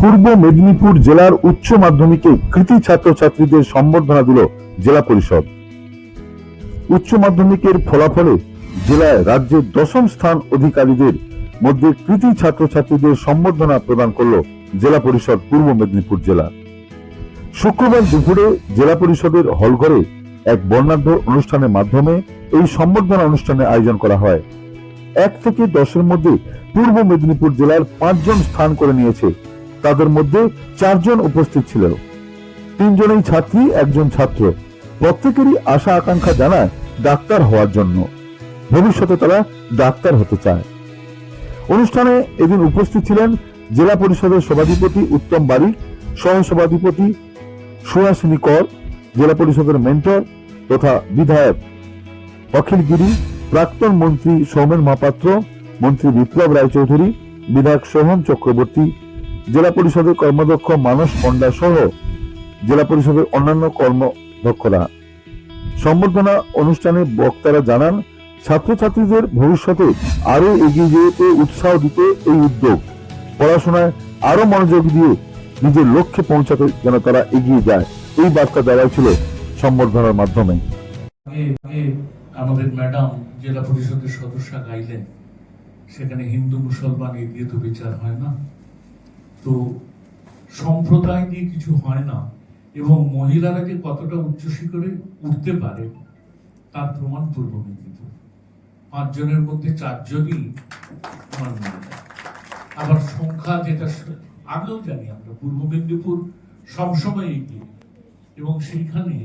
পূর্ব মেদিনীপুর জেলার উচ্চ মাধ্যমিকে কৃতি ছাত্রছাত্রীদের সম্বর্ধনা দিল জেলা পরিষদ। উচ্চ মাধ্যমিকের ফলাফলে জেলায় রাজ্যের দশম স্থান অধিকারীদের মধ্যে কৃতি ছাত্রছাত্রীদের সম্বর্ধনা প্রদান করল জেলা পরিষদ পূর্ব মেদিনীপুর জেলা। শুক্রবার দুপুরে জেলা পরিষদের হলঘরে এক বর্ণাঢ্য অনুষ্ঠানের মাধ্যমে এই সম্বর্ধনা অনুষ্ঠানের আয়োজন করা হয়। এক থেকে দশের মধ্যে পূর্ব মেদিনীপুর জেলার পাঁচজন স্থান করে নিয়েছে তাদের মধ্যে চারজন উপস্থিত ছিল। তিনজনেই ছাত্রী, একজন ছাত্র। প্রত্যেকেরই আশা আকাঙ্ক্ষা জানায় ডাক্তার হওয়ার জন্য। ভবিষ্যতে তারা ডাক্তার হতে চায়। অনুষ্ঠানে এদিন উপস্থিত ছিলেন জেলা পরিষদের সভাধিপতি উত্তম বারিক, সহসভাধিপতি সুহাসিনী কর জেলা পরিষদের মেন্টর তথা বিধায়ক অখিল গিরি, প্রাক্তন মন্ত্রী সৌমেন মহাপাত্র, মন্ত্রী বিপ্লব রায়চৌধুরী, বিধায়ক সোহন চক্রবর্তী জেলা পরিষদের কর্মদক্ষ মানস পণ্ডা সহ জেলা পরিষদের অন্যান্য কর্মদক্ষরা সম্বর্ধনা অনুষ্ঠানে বক্তারা জানান, ছাত্রছাত্রীদের ভবিষ্যতে আরও এগিয়ে যেতে উৎসাহ দিতে এই উদ্যোগ। পড়াশোনায় আরও মনোযোগ দিয়ে নিজের লক্ষ্যে পৌঁছাতে যেন তারা এগিয়ে যায়, এই বার্তা দেওয়াই ছিল সম্বর্ধনার মাধ্যমে। আমাদের ম্যাডাম জেলা পরিষদের সদস্য গাইলেন, সেখানে হিন্দু মুসলমান এ দিয়ে তো বিচার হয় না। তো সম্প্রদায় দিয়ে কিছু হয় না এবং মহিলারা যে কতটা উচ্চ শিখরে উঠতে পারে তার প্রমাণ পূর্ব মেদিনীপুর। পাঁচজনের মধ্যে চারজনই আমার আবার সংখ্যা যেটা আগেও জানি আমরা, পূর্ব মেদিনীপুর সবসময় এগিয়ে। এবং সেইখানে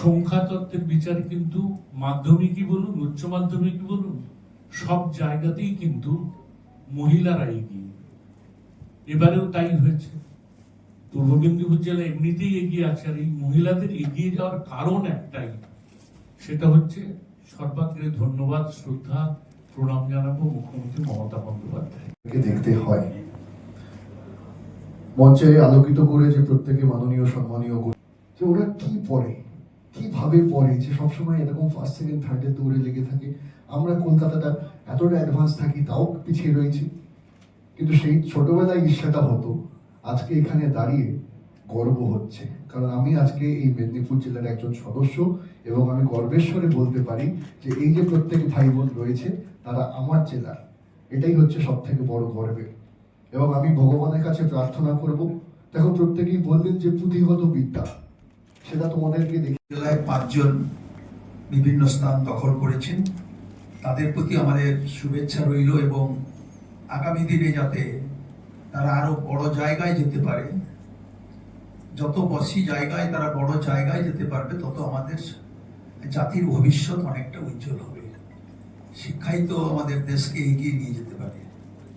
সংখ্যা তত্ত্বের বিচার কিন্তু মাধ্যমিকই বলুন, উচ্চ মাধ্যমিকই বলুন, সব জায়গাতেই কিন্তু মহিলারা এগিয়ে। এবারেও তাই হয়েছে। পূর্ব মেদিনীপুর জেলা এমনিতেই এগিয়ে আছে, আর এই মহিলাদের এগিয়ে যাওয়ার কারণ একটাই, সেটা হচ্ছে সর্বাগ্রে ধন্যবাদ, শ্রদ্ধা, প্রণাম জানাব মুখ্যমন্ত্রী মমতা বন্দ্যোপাধ্যায়। দেখতে হয়। মঞ্চে আলোকিত করে যে প্রত্যেকে মাননীয়, সম্মানীয় যে ওরা কি পড়ে? কীভাবে পড়ে? যে সবসময় এরকম ফার্স্ট সেকেন্ড থার্ডের দৌড়ে লেগে থাকে। আমরা কলকাতাটা এতটা অ্যাডভান্স থাকি, তাও পিছিয়ে রয়েছি। কিন্তু সেই ছোটবেলায় ইচ্ছাটা হতো। আজকে এখানে দাঁড়িয়ে গর্ব হচ্ছে। কারণ আমি আজকে এই মেদিনীপুর জেলার একজন সদস্য এবং আমি গর্বের স্বরে বলতে পারি যে এই যে প্রত্যেক ভাই বোন রয়েছে, তারা আমার জেলার। এটাই হচ্ছে সব থেকে বড় গর্বের এবং আমি ভগবানের কাছে প্রার্থনা করব। দেখো, প্রত্যেকেই বললেন যে পুঁথিগত বিদ্যা, সেটা তোমাদেরকে দেখে জেলায় পাঁচজন বিভিন্ন স্থান দখল করেছেন। তাদের প্রতি আমাদের শুভেচ্ছা রইল এবং আগামী দিনে যাতে তারা আরও বড় জায়গায় যেতে পারে, যত বসি জায়গায় তারা বড় জায়গায় যেতে পারবে, তত আমাদের জাতির ভবিষ্যৎ অনেকটা উজ্জ্বল হবে। শিক্ষাই তো আমাদের দেশকে এগিয়ে নিয়ে যেতে পারে।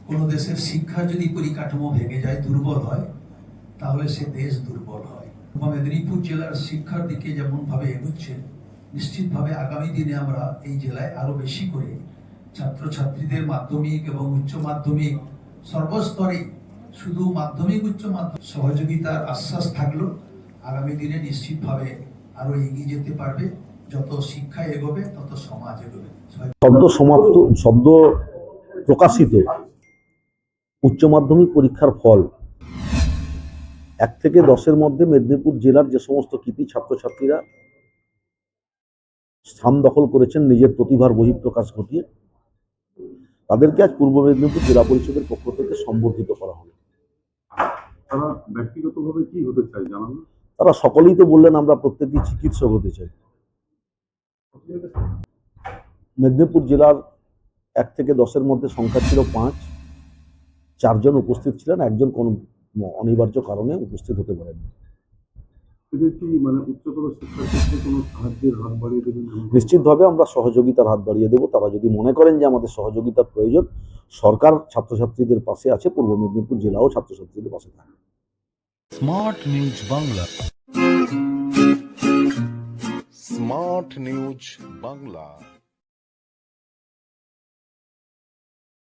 কোনো দেশের শিক্ষা যদি পরিকাঠামো ভেঙে যায়, দুর্বল হয়, তাহলে সে দেশ দুর্বল হয়। মেদিনীপুর জেলার শিক্ষার দিকে যেমন ভাবে এগোচ্ছে, নিশ্চিতভাবে আগামী দিনে আমরা এই জেলায় আরও বেশি করে ছাত্রছাত্রীদের মাধ্যমিক এবং উচ্চ মাধ্যমিক সর্বস্তরে শুধু মাধ্যমিক, উচ্চ মাধ্যমিক সহযোগিতার আশ্বাস থাকল। আগামী দিনে নিশ্চিতভাবে আরও এগিয়ে যেতে পারবে। যত শিক্ষা এগোবে, তত সমাজ এগোবে। সদ্য সমাপ্ত সদ্য প্রকাশিত। উচ্চ মাধ্যমিক পরীক্ষার ফল। এক থেকে দশের মধ্যে মেদিনীপুর জেলার যে সমস্ত কৃতি ছাত্রছাত্রীরা স্থান দখল করেছেন, নিজের প্রতিভার বহিঃপ্রকাশ ঘটিয়ে। তাদেরকে আজ পূর্ব মেদিনীপুর জেলা পরিষদের পক্ষ থেকে সম্বর্ধিত করা হবে তারা ব্যক্তিগতভাবে কি হতে চায় জানান তারা সকলেই তো বললেন আমরা প্রত্যেকেই চিকিৎসক হতে চাই। মেদিনীপুর জেলার এক থেকে দশের মধ্যে সংখ্যা ছিল পাঁচ। চারজন উপস্থিত ছিলেন একজন কোনো অনিবার্য কারণে উপস্থিত হতে পারেন নিশ্চিতভাবে আমরা সহযোগিতার হাত বাড়িয়ে দেবো। তারা যদি মনে করেন যে আমাদের সহযোগিতার প্রয়োজন সরকার ছাত্রছাত্রীদের পাশে আছে পূর্ব মেদিনীপুর জেলাও ছাত্রছাত্রীদের পাশে থাকে। Smart news Bangla. Smart news Bangla.